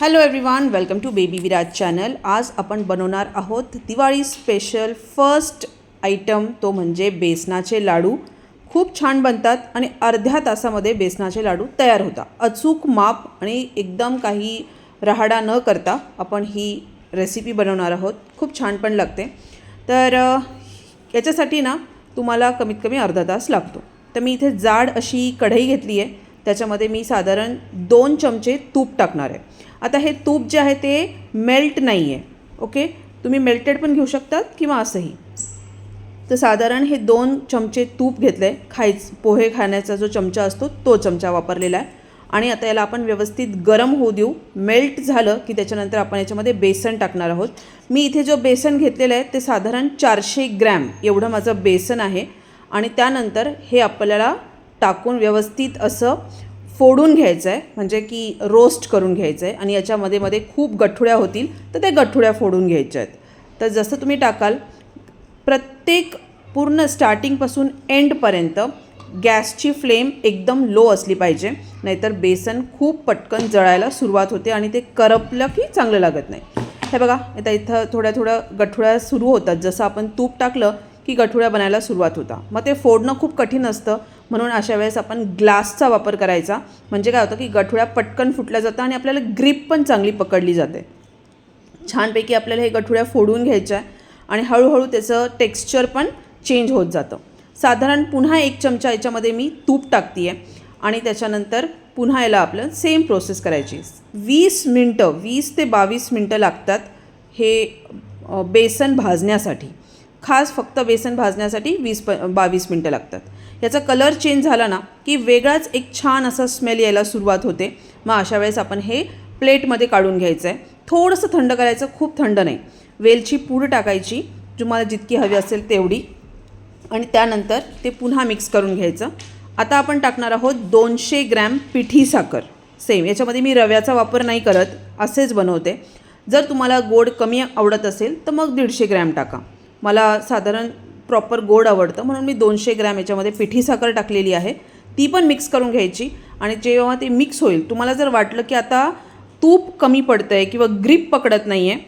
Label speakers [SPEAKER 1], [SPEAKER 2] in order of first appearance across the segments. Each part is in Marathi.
[SPEAKER 1] Hello everyone welcome to baby Viraj channel आज आपण बनवणार आहोत दिवाळी स्पेशल फर्स्ट आयटम तो म्हणजे बेसनाचे लाडू. खूप छान बनतात आणि अर्ध्या तासामध्ये बेसनाचे लाडू तयार होतात. अचूक माप आणि एकदम काही रहाडा न करता आपण ही रेसिपी बनवणार आहोत. खूप छान पण लागते. तर याच्यासाठी ना तुम्हाला कमीत कमी अर्धा तास लागतो. तर मी इथे जाड अशी कढई घेतली आहे त्याच्यामध्ये मी साधारण दोन चमचे तूप टाकणार आहे. आता हे तूप जे आहे ते मेल्ट नाही आहे ओके तुम्ही मेल्टेड पण घेऊ शकतात किंवा असंही. तर साधारण हे दोन चमचे तूप घेतलं आहे खायच पोहे खाण्याचा जो चमचा असतो तो चमचा वापरलेला आहे. आणि आता याला आपण व्यवस्थित गरम होऊ देऊ. मेल्ट झालं की त्याच्यानंतर आपण याच्यामध्ये बेसन टाकणार आहोत. मी इथे जो बेसन घेतलेलं आहे ते साधारण चारशे ग्रॅम एवढं माझं बेसन आहे. आणि त्यानंतर हे आपल्याला टाकून व्यवस्थित असं फोडून घ्यायचं आहे म्हणजे की रोस्ट करून घ्यायचं आहे आणि याच्यामध्ये मध्ये खूप गठुड्या होतील तर त्या गठुड्या फोडून घ्यायच्या आहेत. तर जसं तुम्ही टाकाल प्रत्येक पूर्ण स्टार्टिंगपासून एंडपर्यंत गॅसची फ्लेम एकदम लो असली पाहिजे नाहीतर बेसन खूप पटकन जळायला सुरुवात होते आणि ते करपलं की चांगलं लागत नाही. हे बघा आता इथं थोड्या थोड्या गठुड्या सुरू होतात. जसं आपण तूप टाकलं की गठुड्या बनायला सुरुवात होता. मग ते फोडणं खूप कठीण असतं. म्हणून अशा वेळेस आपण ग्लासचा वापर करायचा. म्हणजे काय होतं की गठुळ्या पटकन फुटल्या जातं आणि आपल्याला ग्रीप पण चांगली पकडली जाते. छानपैकी आपल्याला हे गठुड्या फोडून घ्यायच्या आहे आणि हळूहळू त्याचं टेक्स्चर पण चेंज होत जातं. साधारण पुन्हा एक चमचा याच्यामध्ये मी तूप टाकते आहे आणि त्याच्यानंतर पुन्हा याला आपलं सेम प्रोसेस करायची. वीस मिनटं वीस ते बावीस मिनटं लागतात हे बेसन भाजण्यासाठी. खास फक्त बेसन भाजण्यासाठी वीस प बावीस मिनटं लागतात. याचा कलर चेंज झाला ना की वेगळाच एक छान असा स्मेल यायला सुरुवात होते. मग अशा वेळेस आपण हे प्लेटमध्ये काढून घ्यायचं आहे थोडंसं थंड करायचं खूप थंड नाही. वेलची पूड टाकायची तुम्हाला जितकी हवी असेल तेवढी. आणि त्यानंतर ते पुन्हा मिक्स करून घ्यायचं. आता आपण टाकणार आहोत दोनशे ग्रॅम पिठी साखर. सेम याच्यामध्ये मी रव्याचा वापर नाही करत असेच बनवते. जर तुम्हाला गोड कमी आवडत असेल तर मग दीडशे ग्रॅम टाका. मला साधारण प्रॉपर गोड आवडतं. म्हणून मी दोनशे ग्रॅम याच्यामध्ये पिठी साखर टाकलेली आहे. ती पण मिक्स करून घ्यायची. आणि जेव्हा ते मिक्स होईल तुम्हाला जर वाटलं की आता तूप कमी पडतं आहे किंवा ग्रीप पकडत नाही आहे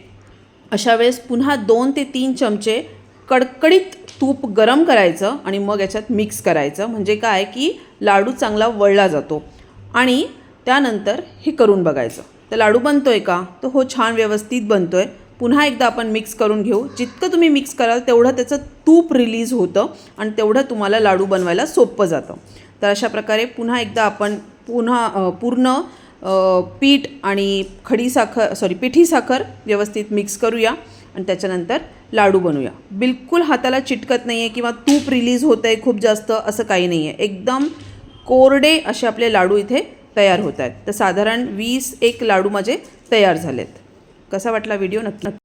[SPEAKER 1] अशा वेळेस पुन्हा दोन ते तीन चमचे कडकडीत तूप गरम करायचं आणि मग याच्यात मिक्स करायचं. म्हणजे काय की लाडू चांगला वळला जातो. आणि त्यानंतर हे करून बघायचं. तर लाडू बनतो आहे का? तर हो छान व्यवस्थित बनतो आहे पुन्हा एकदा आपण मिक्स करून घेऊ. जितकं तुम्ही मिक्स कराल तेवढं त्याचं तूप रिलीज होतं आणि तेवढं तुम्हाला लाडू बनवायला सोपं जातं. तर अशा प्रकारे पुन्हा एकदा आपण पुन्हा पूर्ण पीठ आणि खडी साखर सॉरी पिठी साखर व्यवस्थित मिक्स करूया आणि त्याच्यानंतर लाडू बनवूया. बिलकुल हाताला चिटकत नाही आहे किंवा तूप रिलीज होतं आहे खूप जास्त असं काही नाही आहे एकदम कोरडे असे आपले लाडू इथे तयार होत आहेत. तर साधारण वीस एक लाडू माझे तयार झालेत. कसा वाटला व्हिडिओ नक्की